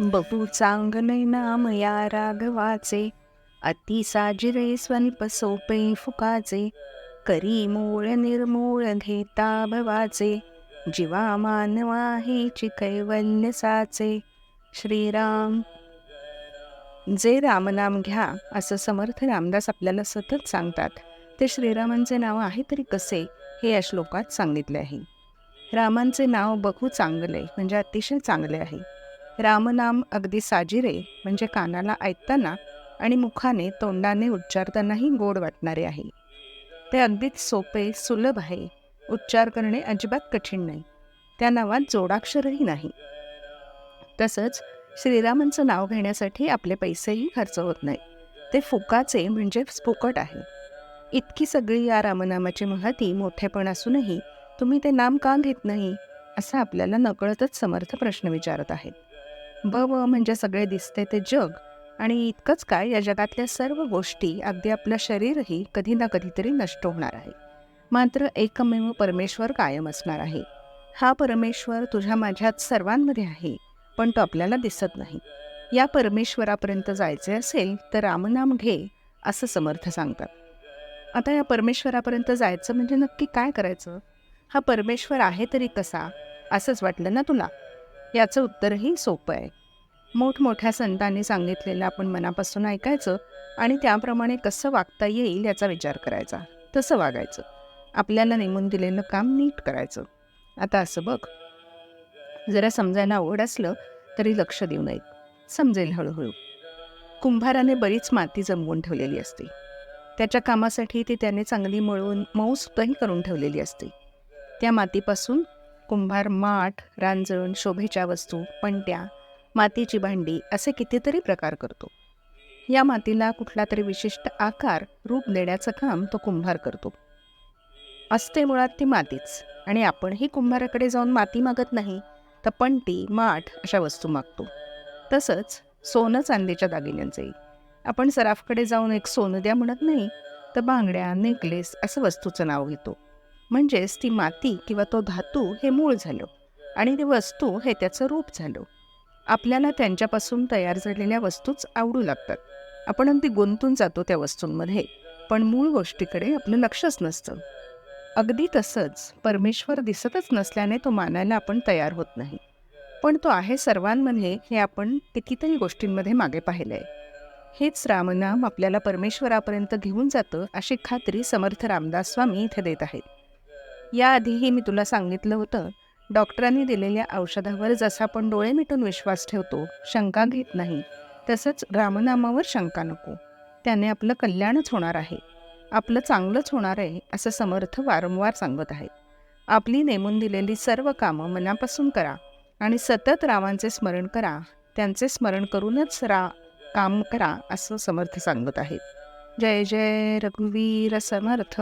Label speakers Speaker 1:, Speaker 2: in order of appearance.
Speaker 1: बहु चांगले नाम या राघवाचे अति साजिरे स्वल्प सोपे फुकाचे करी मूळ निर्मूळ घेता भवाचे जीवा मानवा हेची साचे श्रीराम. जे रामनाम घ्या असं समर्थ रामदास आपल्याला सतत सांगतात. ते श्रीरामांचे नाव आहे तरी कसे हे या श्लोकात सांगितले आहे. रामांचे नाव बहु चांगले म्हणजे अतिशय चांगले आहे. रामनाम अगदी साजिरे म्हणजे कानाला ऐकताना आणि मुखाने तोंडाने उच्चारतानाही गोड वाटणारे आहे. ते अगदीच सोपे सुलभ आहे. उच्चार करणे अजिबात कठीण नाही. त्या नावात जोडाक्षरही नाही. तसंच श्रीरामांचं नाव घेण्यासाठी आपले पैसेही खर्च होत नाही. ते फुकाचे म्हणजे फुकट आहे. इतकी सगळी या रामनामाची महती मोठेपण असूनही तुम्ही ते नाम का घेत नाही? असं आपल्याला नकळतच समर्थ प्रश्न विचारत आहेत. ब व म्हणजे सगळे दिसते ते जग. आणि इतकंच काय या जगातल्या सर्व गोष्टी अगदी आपलं शरीरही कधी ना कधीतरी नष्ट होणार आहे. मात्र एकमेव परमेश्वर कायम असणार आहे. हा परमेश्वर तुझ्या माझ्यात सर्वांमध्ये आहे पण तो आपल्याला दिसत नाही. या परमेश्वरापर्यंत जायचे असेल तर रामनाम घे असं समर्थ सांगतात. आता या परमेश्वरापर्यंत जायचं म्हणजे नक्की काय करायचं? हा परमेश्वर आहे तरी कसा? असंच वाटलं ना तुला? याचं उत्तरही सोपं आहे. मोठमोठ्या संतांनी सांगितलेलं आपण मनापासून ऐकायचं आणि त्याप्रमाणे कसं वागता येईल याचा विचार करायचा. तसं वागायचं. आपल्याला नेमून दिलेलं काम नीट करायचं. आता असं बघ. जरा समजायला आवड असलं तरी लक्ष देऊ नयेत. समजेल हळूहळू. कुंभाराने बरीच माती जमवून ठेवलेली असते. त्याच्या कामासाठी ती त्याने चांगली मळून मऊसुद्धाही करून ठेवलेली असते. त्या मातीपासून कुंभार माठ रांजण शोभेच्या वस्तू पणत्या मातीची भांडी असे कितीतरी प्रकार करतो. या मातीला कुठला तरी विशिष्ट आकार रूप देण्याचं काम तो कुंभार करतो. असते मुळात ती मातीच आणि आपणही कुंभाराकडे जाऊन माती मागत नाही तर पणती माठ अशा वस्तू मागतो. तसंच सोनं चांदीच्या दागिन्यांचंही. आपण सराफकडे जाऊन एक सोनं द्या म्हणत नाही तर बांगड्या नेकलेस असं वस्तूचं नाव घेतो. म्हणजेच ती माती किंवा तो धातू हे मूळ झालं आणि ती वस्तू हे त्याचं रूप झालं. आपल्याला त्यांच्यापासून तयार झालेल्या वस्तूच आवडू लागतात. आपण अगदी गुंतून जातो त्या वस्तूंमध्ये पण मूळ गोष्टीकडे आपलं लक्षच नसतं. अगदी तसंच परमेश्वर दिसतच नसल्याने तो मानायला आपण तयार होत नाही. पण तो आहे सर्वांमध्ये हे आपण कितीतरी गोष्टींमध्ये मागे पाहिलं आहे हेच रामनाम आपल्याला परमेश्वरापर्यंत घेऊन जातं अशी खात्री समर्थ रामदास स्वामी इथे देत आहेत. याआधीही मी तुला सांगितलं होतं डॉक्टरांनी दिलेल्या औषधावर जसा आपण डोळे मिटून विश्वास ठेवतो शंका घेत नाही तसंच रामनामावर शंका नको. त्याने आपलं कल्याणच होणार आहे. आपलं चांगलंच होणार आहे असं समर्थ वारंवार सांगत आहेत. आपली नेमून दिलेली सर्व कामं मनापासून करा आणि सतत रामांचे स्मरण करा त्यांचे स्मरण करूनच रा काम करा असं समर्थ सांगत आहेत. जय जय रघुवीर समर्थ.